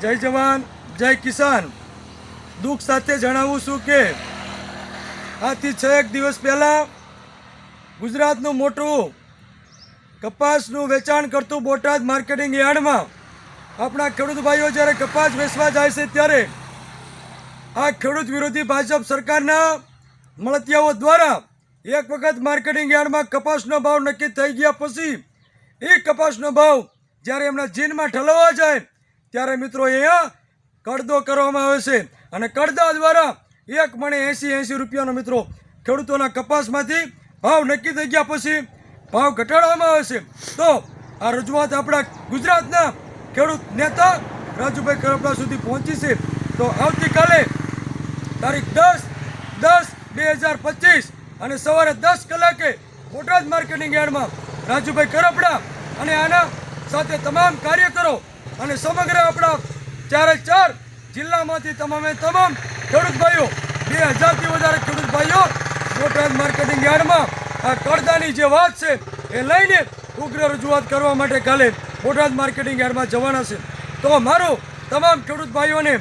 જય જવાન, જય કિસાન. દુઃખ સાથે જણાવું છું કે આથી છ એક દિવસ પહેલાં ગુજરાતનું મોટું કપાસનું વેચાણ કરતું બોટાદ માર્કેટિંગ યાર્ડમાં આપણા ખેડૂત ભાઈઓ જ્યારે કપાસ વેચવા જાય છે ત્યારે આ ખેડૂત વિરોધી ભાજપ સરકારના મળતિયાઓ દ્વારા એક વખત માર્કેટિંગ યાર્ડમાં કપાસનો ભાવ નક્કી થઈ ગયા પછી એ કપાસનો ભાવ જ્યારે એમના જીનમાં ઠલવવા જાય ત્યારે મિત્રો અહીંયા કડદો કરવામાં આવે છે. અને કડદા દ્વારા એક મણે એંસી એંસી રૂપિયાનો મિત્રો ખેડૂતોના કપાસમાંથી ભાવ નક્કી થઈ ગયા પછી ભાવ ઘટાડવામાં આવે છે. તો આ રજૂઆત આપણા ગુજરાતના ખેડૂત નેતા રાજુભાઈ કરપડા સુધી પહોંચી છે. તો આવતીકાલે તારીખ દસ દસ બે હજાર પચીસ અને સવારે દસ કલાકે બોટાદ માર્કેટિંગ યાર્ડમાં રાજુભાઈ કરપડા અને આના સાથે તમામ કાર્યકરો અને સમગ્ર આપણા ચારે ચાર જિલ્લામાંથી તમામે તમામ ખેડૂત ભાઈઓ, બે હજારથી વધારે ખેડૂત ભાઈઓ બોટાદ માર્કેટિંગ યાર્ડમાં આ કડદાની જે વાત છે એ લઈને ઉગ્ર રજૂઆત કરવા માટે કાલે બોટાદ માર્કેટિંગ યાર્ડમાં જવાના છે. તો મારું તમામ ખેડૂત ભાઈઓને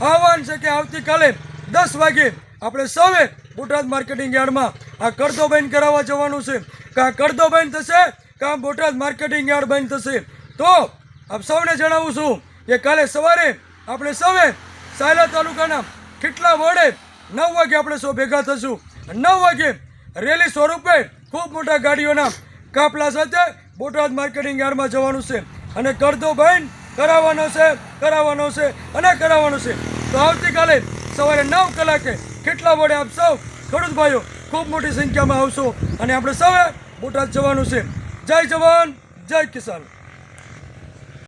આહવાન છે કે આવતીકાલે દસ વાગે આપણે સૌએ બોટાદ માર્કેટિંગ યાર્ડમાં આ કરદો બહેન કરાવવા જવાનું છે. કાં કરદો બંધ થશે, કાં બોટાદ માર્કેટિંગ યાર્ડ બંધ થશે. તો આપ સૌને જણાવું છું કે કાલે સવારે આપણે સૌએ સાયલા તાલુકાના કેટલા વડે નવ વાગે આપણે સૌ ભેગા થશું. નવ વાગે રેલી સ્વરૂપે ખૂબ મોટા ગાડીઓના કાફલા સાથે બોટાદ માર્કેટિંગ યાર્ડમાં જવાનું છે. અને કરદો ભાઈ કરાવવાનો છે કરાવવાનો છે અને કરાવવાનો છે. તો આવતીકાલે સવારે નવ કલાકે કેટલા વડે આપ સૌ ખેડૂત ભાઈઓ ખૂબ મોટી સંખ્યામાં આવશો. અને આપણે સૌએ બોટાદ જવાનું છે. જય જવાન, જય કિસાન.